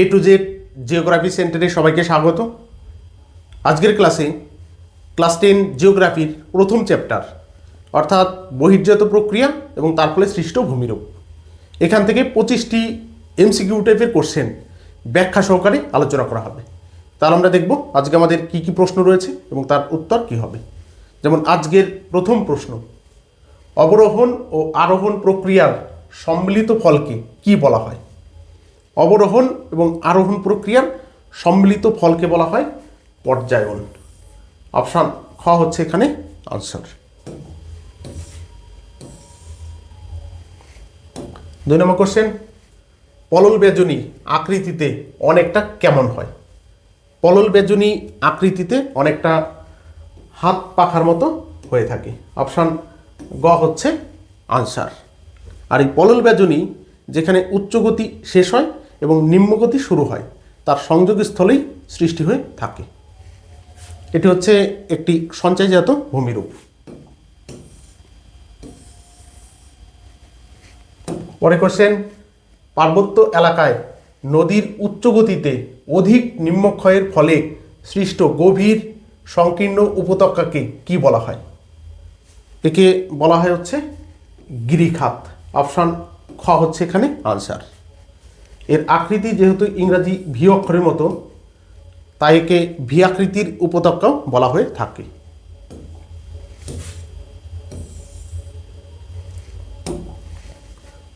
A to Z geography সেন্টারে সবাইকে স্বাগত। আজকের ক্লাসে ক্লাস টেন জিওগ্রাফির প্রথম চ্যাপ্টার অর্থাৎ বহির্জাত প্রক্রিয়া এবং তার ফলে সৃষ্ট ভূমিরূপ। এখান থেকে পঁচিশটি এমসিকিউ টাইপের কোশ্চেন ব্যাখ্যা সহকারে আলোচনা করা হবে। তাহলে আমরা দেখব আজকে আমাদের কি কি প্রশ্ন রয়েছে এবং তার উত্তর কি হবে। যেমন আজকের প্রথম প্রশ্ন, অবরোহণ ও আরোহণ প্রক্রিয়ার সম্মিলিত ফলকে কি বলা হয়? অবরোহণ এবং আরোহণ প্রক্রিয়ার সম্মিলিত ফলকে বলা হয় পর্যায়ন। অপশান খ হচ্ছে এখানে আনসার দুই নম্বর কোশ্চেন পলল বেজনী আকৃতিতে অনেকটা কেমন হয়? পলল বেজনী আকৃতিতে অনেকটা হাত পাখার মতো হয়ে থাকে। অপশান গ হচ্ছে আনসার আর এই পলল বেজনী যেখানে উচ্চগতি শেষ হয় এবং নিম্নগতি শুরু হয়, তার সংযোগস্থলেই সৃষ্টি হয়ে থাকে। এটি হচ্ছে একটি সঞ্চয়জাত ভূমিরূপ। পরে কোশ্চেন পার্বত্য এলাকায় নদীর উচ্চগতিতে অধিক নিম্নক্ষয়ের ফলে সৃষ্ট গভীর, সংকীর্ণ উপত্যকাকে কি বলা হয়? একে বলা হয় হচ্ছে গিরিখাত। অপশান খ হচ্ছে এখানে আনসার এর আকৃতি যেহেতু ইংরাজি ভি অক্ষরের মতো তাই একে ভি আকৃতির উপত্যকাও বলা হয়ে থাকে।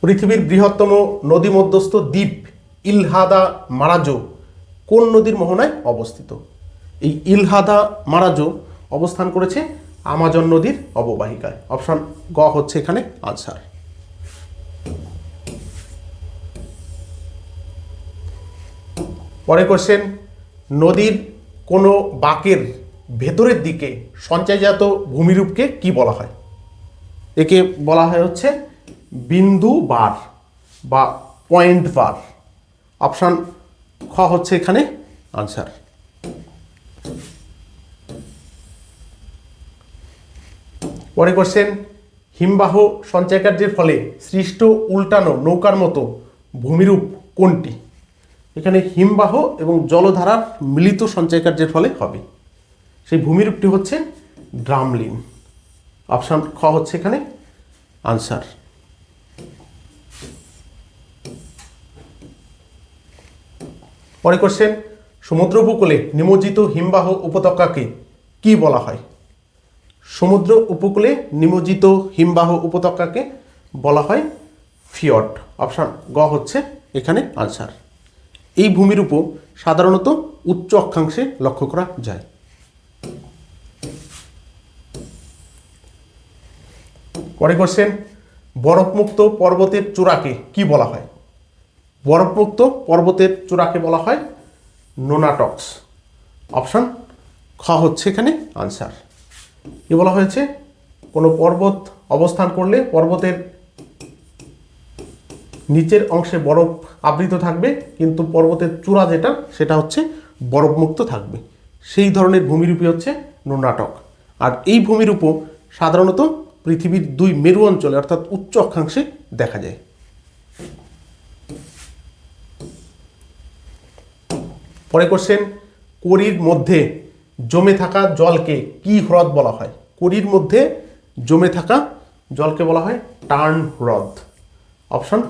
পৃথিবীর বৃহত্তম নদী মধ্যস্থ দ্বীপ ইলহাদা মারাজো কোন নদীর মোহনায় অবস্থিত? এই ইলহাদা মারাজো অবস্থান করেছে আমাজন নদীর অববাহিকায়। অপশান গ হচ্ছে এখানে, আনসার। পরে কোশ্চেন নদীর কোনো বাঁকের ভেতরের দিকে সঞ্চয়জাত ভূমিরূপকে কি বলা হয়? একে বলা হয় হচ্ছে বিন্দু বার বা পয়েন্ট বার। অপশান খ হচ্ছে এখানে আনসার পরে কোশ্চেন হিমবাহ সঞ্চয়কার্যের ফলে সৃষ্ট উল্টানো নৌকার মতো ভূমিরূপ কোনটি? এখানে হিমবাহ এবং জলধারার মিলিত সঞ্চয় কার্যের ফলে হবে। সেই ভূমিরূপটি হচ্ছে ড্রামলিন। অপশান খ হচ্ছে এখানে আনসার। পরে কোশ্চেন সমুদ্র উপকূলে নিমজ্জিত হিমবাহ উপত্যকাকে কি বলা হয়? সমুদ্র উপকূলে নিমজ্জিত হিমবাহ উপত্যকাকে বলা হয় ফিয়ট। অপশান গ হচ্ছে এখানে আনসার। এই ভূমির উপর সাধারণত উচ্চ অক্ষাংশে লক্ষ্য করা যায়। পরে কোশ্চেন বরফমুক্ত পর্বতের চূড়াকে কি বলা হয়? বরফমুক্ত পর্বতের চূড়াকে বলা হয় নোনাটক্স। অপশান খ হচ্ছে এখানে আনসার কি বলা হয়েছে, কোনো পর্বত অবস্থান করলে পর্বতের নিচের অংশে বরফ আবৃত থাকবে, কিন্তু পর্বতের চূড়া যেটা, সেটা হচ্ছে বরফমুক্ত থাকবে। সেই ধরনের ভূমিরূপই হচ্ছে নোনাটক আর এই ভূমিরূপও সাধারণত পৃথিবীর দুই মেরু অঞ্চলে, অর্থাৎ উচ্চ অক্ষাংশে দেখা যায়। পরে কোশ্চেন করির মধ্যে জমে থাকা জলকে কি হ্রদ বলা হয়? করির মধ্যে জমে থাকা জলকে বলা হয় টার্ন হ্রদ। অপশন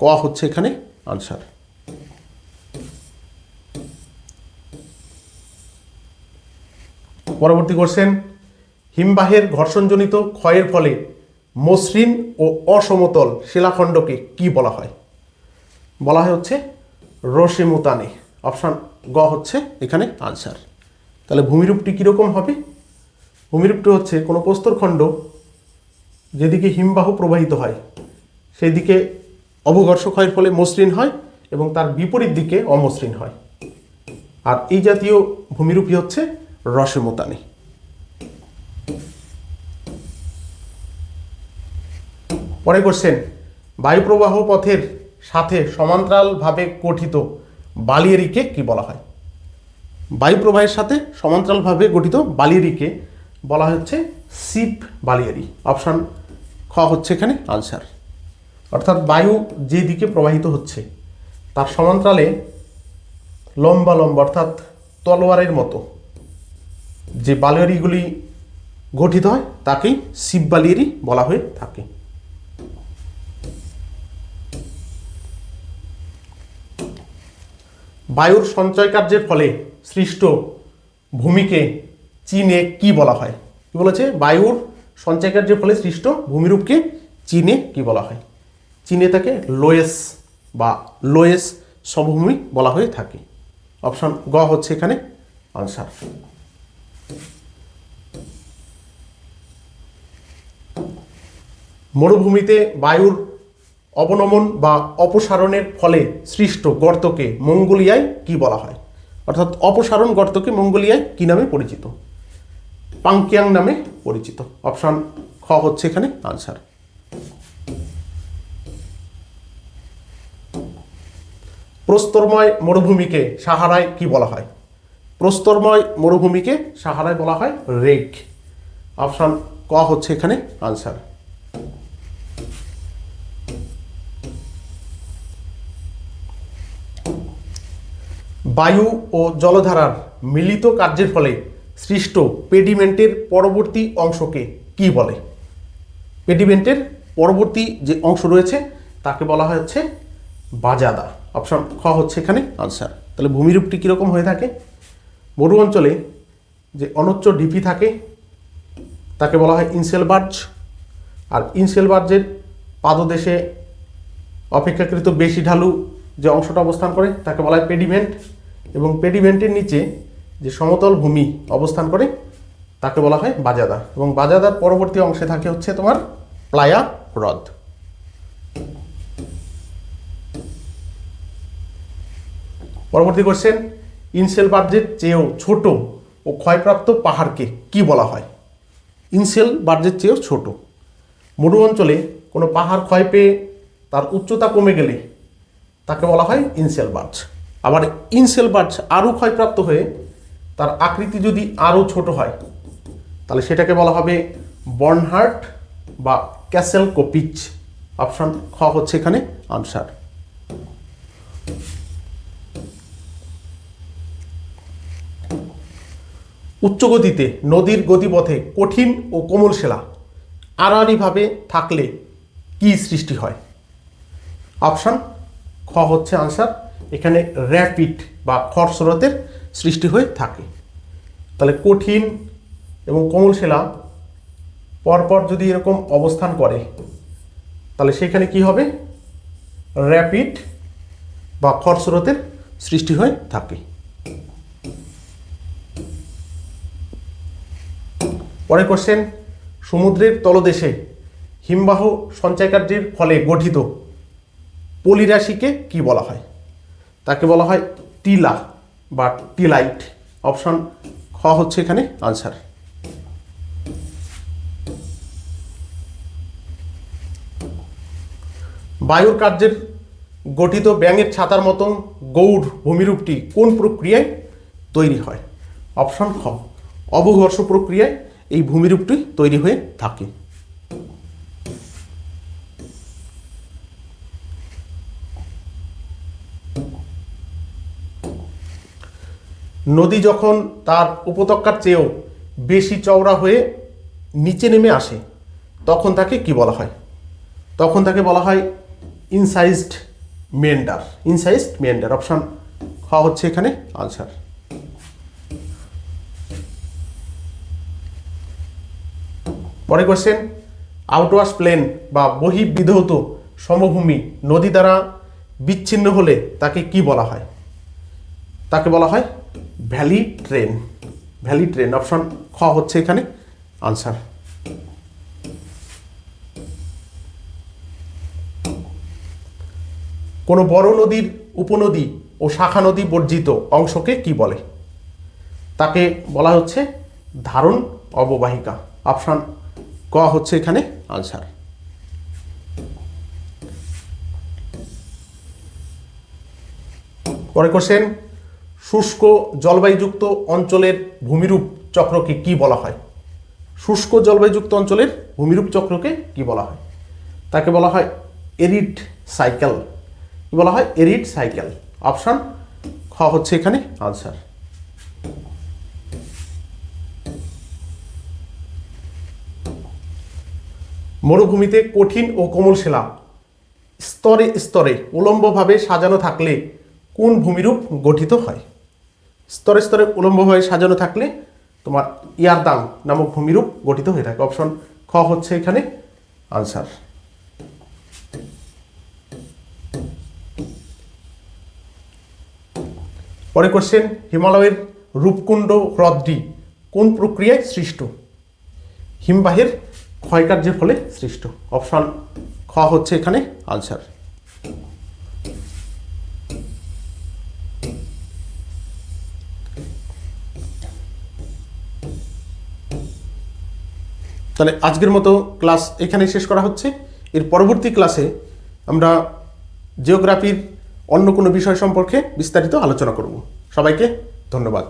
ক হচ্ছে এখানে? আনসার পরবর্তী কোশ্চেন হিমবাহের ঘর্ষণজনিত ক্ষয়ের ফলে মসৃণ ও অসমতল শিলাখণ্ডকে কি বলা হয়? বলা হয় হচ্ছে রসিমুতানে অপশান গ হচ্ছে এখানে আনসার তাহলে ভূমিরূপটি কীরকম হবে? ভূমিরূপটি হচ্ছে কোনো প্রস্তরখণ্ড যেদিকে হিমবাহ প্রবাহিত হয় সেই দিকে অবঘর্ষ ক্ষয়ের ফলে মসৃণ হয় এবং তার বিপরীত দিকে অমসৃণ হয়। আর এই জাতীয় ভূমিরূপই হচ্ছে রসেমতানি। পরে কোশ্চেন বায়ুপ্রবাহ পথের সাথে সমান্তরালভাবে গঠিত বালিয়ারিকে কি বলা হয়? বায়ুপ্রবাহের সাথে সমান্তরালভাবে গঠিত বালিয়ারিকে বলা হচ্ছে সিপ বালিয়ারি। অপশান খ হচ্ছে এখানে আনসার অর্থাৎ বায়ু যে দিকে প্রবাহিত হচ্ছে, তার সমান্তরালে লম্বা লম্বা, অর্থাৎ তলোয়ারের মতো যে বালিয়ারিগুলি গঠিত হয়, তাকেই শিব বালিয়ারি বলা হয়ে থাকে। বায়ুর সঞ্চয় কার্যের ফলে সৃষ্ট ভূমিকে চীনে কি বলা হয়? কি বলেছে? বায়ুর সঞ্চয় কার্যের ফলে সৃষ্ট ভূমিরূপকে চীনে কি বলা হয়? চীনে তাকে লোয়েস বা লোয়েস সমভূমি বলা হয়ে থাকে। অপশন গ হচ্ছে এখানে আনসার। মরুভূমিতে বায়ুর অবনমন বা অপসারণের ফলে সৃষ্ট গর্তকে মঙ্গোলিয়ায় কি বলা হয়? অর্থাৎ অপসারণ গর্তকে মঙ্গোলিয়ায় কি নামে পরিচিত? পাংকিয়াং নামে পরিচিত। অপশন খ হচ্ছে এখানে আনসার। প্রস্তরময় মরুভূমিকে সাহারায় কি বলা হয়? প্রস্তরময় মরুভূমিকে সাহারায় বলা হয় রেক। অপশন ক হচ্ছে এখানে আনসার। বায়ু ও জলধারার মিলিত কার্যের ফলে সৃষ্ট পেডিমেন্টের পরবর্তী অংশকে কি বলে? পেডিমেন্টের পরবর্তী যে অংশ রয়েছে, তাকে বলা হচ্ছে বাজাদা। অপশন খ হচ্ছে এখানে। আনসার তাহলে ভূমিরূপটি কীরকম হয়ে থাকে? মরু অঞ্চলে যে অনচ্চ ডিপি থাকে তাকে বলা হয় ইনসেলবার্জ আর ইনসেলবার্জের পাদদেশে অপেক্ষাকৃত বেশি ঢালু যে অংশটা অবস্থান করে তাকে বলা হয় পেডিমেন্ট। এবং পেডিমেন্টের নিচে যে সমতল ভূমি অবস্থান করে তাকে বলা হয় বাজাদা। এবং বাজাদার পরবর্তী অংশে থাকে হচ্ছে তোমার প্লায়া হ্রদ। পরবর্তী কোশ্চেন ইনসেল বার্জের চেয়েও ছোট ও ক্ষয়প্রাপ্ত পাহাড়কে কি বলা হয়? ইনসেল বার্জের চেয়েও ছোট। মরু অঞ্চলে কোনো পাহাড় ক্ষয় পেয়ে তার উচ্চতা কমে গেলে তাকে বলা হয় ইনসেল বার্জ আবার ইনসেল বার্জ আরও ক্ষয়প্রাপ্ত হয়ে তার আকৃতি যদি আরও ছোট হয়, তাহলে সেটাকে বলা হবে বর্নহার্ট বা ক্যাসেল কোপিচ অপশন খ হচ্ছে এখানে আনসার উচ্চ গতিতে নদীর গতিপথে কঠিন ও কোমল শিলা। আড়াআড়িভাবে থাকলে কি সৃষ্টি হয়? অপশন খ হচ্ছে আনসার এখানে র্যাপিড বা খরস্রোতের সৃষ্টি হয়ে থাকে। তাহলে কঠিন এবং কোমল শিলা পরপর যদি এরকম অবস্থান করে, তাহলে সেখানে কি হবে? র্যাপিড বা খরস্রোতের সৃষ্টি হয়ে থাকে। পরের কোশ্চেন সমুদ্রের তলদেশে হিমবাহ সঞ্চয়কার্যের ফলে গঠিত পলিরাশিকে কি বলা হয়? তাকে বলা হয় টিলা বা টিলাইট। অপশন খ হচ্ছে এখানে আনসার বায়ুর কার্যের গঠিত ব্যাঙের ছাতার মতন গৌড় ভূমিরূপটি কোন প্রক্রিয়ায় তৈরি হয়? অপশন খ, অবঘর্ষ প্রক্রিয়ায় এই ভূমিরূপটি তৈরি হয়ে থাকে। নদী যখন তার উপত্যকার চেয়েও বেশি চওড়া হয়ে নিচে নেমে আসে, তখন তাকে কি বলা হয়? তখন তাকে বলা হয় incised meander incised meander option খ হচ্ছে এখানে আনসার পরে কোশ্চেন আউটওয়াশ প্লেন বা বহির্বিধৌত সমভূমি নদী দ্বারা বিচ্ছিন্ন হলে তাকে কি বলা হয়? তাকে বলা হয় valley train. Valley train option খ হচ্ছে এখানে আনসার কোনো বড় নদীর উপনদী ও শাখা নদী বর্জিত অংশকে কি বলে? তাকে বলা হচ্ছে ধারণ অববাহিকা অপশন ক হচ্ছে এখানে আনসার। পরে কোশ্চেন শুষ্ক জলবায়ুযুক্ত অঞ্চলের ভূমিরূপ চক্রকে কি বলা হয়? শুষ্ক জলবায়ুযুক্ত অঞ্চলের ভূমিরূপ চক্রকে কি বলা হয়? তাকে বলা হয় এরিড সাইকেল। কি বলা হয়? Arid cycle. অপশন খ হচ্ছে এখানে আনসার। মরুভূমিতে কঠিন ও কোমল শিলা। স্তরে স্তরে উলম্বভাবে সাজানো থাকলে কোন ভূমিরূপ গঠিত হয়? স্তরে স্তরে উলম্বভাবে সাজানো থাকলে তোমার ইয়ারদাং নামক ভূমিরূপ গঠিত হয়ে থাকে। অপশন খ হচ্ছে এখানে আনসার। পরে কোশ্চেন হিমালয়ের রূপকুণ্ড হ্রদটি কোন প্রক্রিয়ায় সৃষ্ট? হিমবাহের ক্ষয়কার্যের ফলে সৃষ্ট। অপশন খ হচ্ছে এখানে আনসার তাহলে আজকের মতো ক্লাস এখানে শেষ করা হচ্ছে। এর পরবর্তী ক্লাসে আমরা জিওগ্রাফির অন্য কোনো বিষয় সম্পর্কে বিস্তারিত আলোচনা করব। সবাইকে ধন্যবাদ।